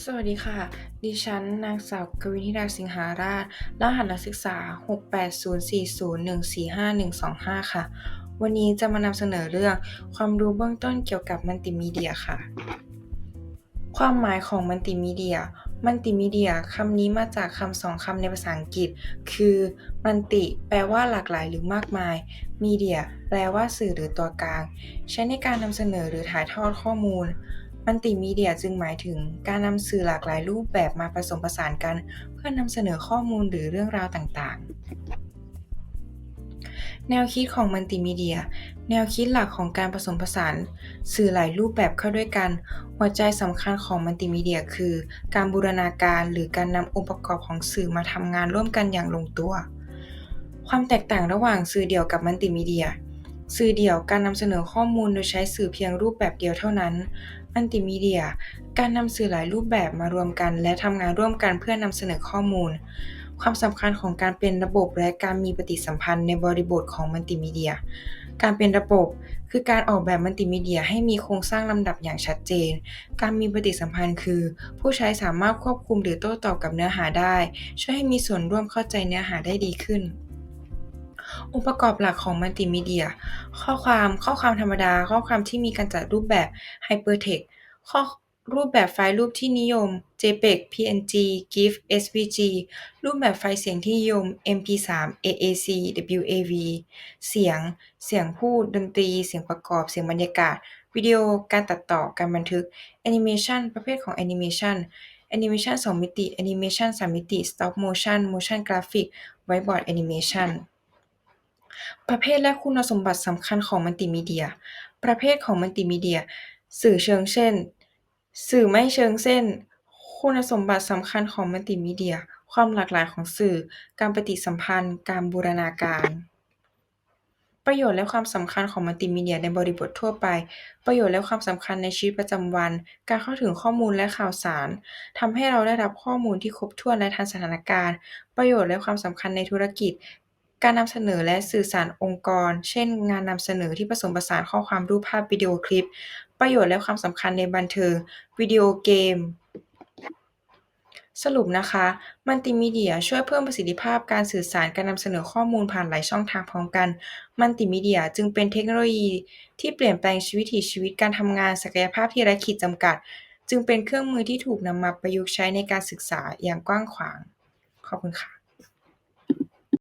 สวัสดีค่ะ ดิฉันนางสาวกวินิดาสิงหาราช รหัสนักศึกษา 68040145125 ค่ะ วันนี้จะมานำเสนอเรื่องความรู้เบื้องต้นเกี่ยวกับมัลติมีเดียค่ะ ความหมายของมัลติมีเดีย มัลติมีเดียคำนี้มาจากคำสองคำในภาษาอังกฤษ คือมัลติแปลว่าหลากหลายหรือมากมาย มีเดีย แปลว่าสื่อหรือตัวกลาง ใช้ในการนำเสนอหรือถ่ายทอดข้อมูล มัลติมีเดียจึงหมายถึงการนำสื่อหลากหลายรูปแบบมาผสมผสานกัน เพื่อนำเสนอข้อมูลหรือเรื่องราวต่างๆ แนวคิดของมัลติมีเดีย แนวคิดหลักของการผสมผสาน สื่อหลายรูปแบบเข้าด้วยกัน หัวใจสำคัญของมัลติมีเดียคือ การบูรณาการหรือการนำองค์ประกอบของสื่อมาทำงานร่วมกันอย่างลงตัว ความแตกต่างระหว่างสื่อเดี่ยวกับมัลติมีเดีย สื่อเดี่ยวการนำเสนอข้อมูลโดยใช้สื่อเพียงรูปแบบเดียวเท่านั้น มัลติมีเดีย การนำสื่อหลายรูปแบบมารวมกัน และทำงานร่วมกันเพื่อนำเสนอข้อมูล ความสำคัญของการเป็นระบบและการมีปฏิสัมพันธ์ในบริบทของมัลติมีเดีย การเป็นระบบคือการออกแบบมัลติมีเดียให้มีโครงสร้างลำดับอย่างชัดเจน การมีปฏิสัมพันธ์คือ ผู้ใช้สามารถควบคุมหรือโต้ตอบกับเนื้อหาได้ ช่วยให้มีส่วนร่วมเข้าใจเนื้อหาได้ดีขึ้น องค์ประกอบหลักของมัลติมีเดีย ข้อความ ข้อความธรรมดา ข้อความที่มีการจัดรูปแบบ Hypertext ข้อรูปแบบไฟล์รูปที่นิยม JPEG PNG GIF SVG รูปแบบไฟล์เสียงที่นิยม MP3 AAC WAV เสียง เสียงพูด ดนตรี เสียงประกอบ เสียงบรรยากาศ วิดีโอ การตัดต่อ การบันทึกแอนิเมชันประเภทของแอนิเมชันแอนิเมชัน2มิติแอนิเมชัน3มิติ Stop Motion Motion Graphic Whiteboard Animation ประเภทและคุณสมบัติสำคัญของมัลติมีเดีย ประเภทของมัลติมีเดีย สื่อเชิงเส้น สื่อไม่เชิงเส้น คุณสมบัติสำคัญของมัลติมีเดีย ความหลากหลายของสื่อ การปฏิสัมพันธ์ การบูรณาการ ประโยชน์และความสำคัญของมัลติมีเดียในบริบททั่วไป ประโยชน์และความสำคัญในชีวิตประจำวัน การเข้าถึงข้อมูลและข่าวสาร ทำให้เราได้รับข้อมูลที่ครบถ้วนและทันสถานการณ์ ประโยชน์และความสำคัญในธุรกิจ การนำเสนอและสื่อสารองค์กร เช่น งานนำเสนอที่ผสมผสานข้อความรูปภาพวิดีโอคลิป ประโยชน์และความสำคัญในบันเทิง วิดีโอเกม สรุปนะคะ มัลติมีเดียช่วยเพิ่มประสิทธิภาพการสื่อสารการนำเสนอข้อมูลผ่านหลายช่องทางพร้อมกัน มัลติมีเดียจึงเป็นเทคโนโลยีที่เปลี่ยนแปลงชีวิถีชีวิตการทำงานศักยภาพที่ไร้ขีดจำกัด จึงเป็นเครื่องมือที่ถูกนำมาประยุกต์ใช้ในการศึกษาอย่างกว้างขวาง ขอบคุณค่ะ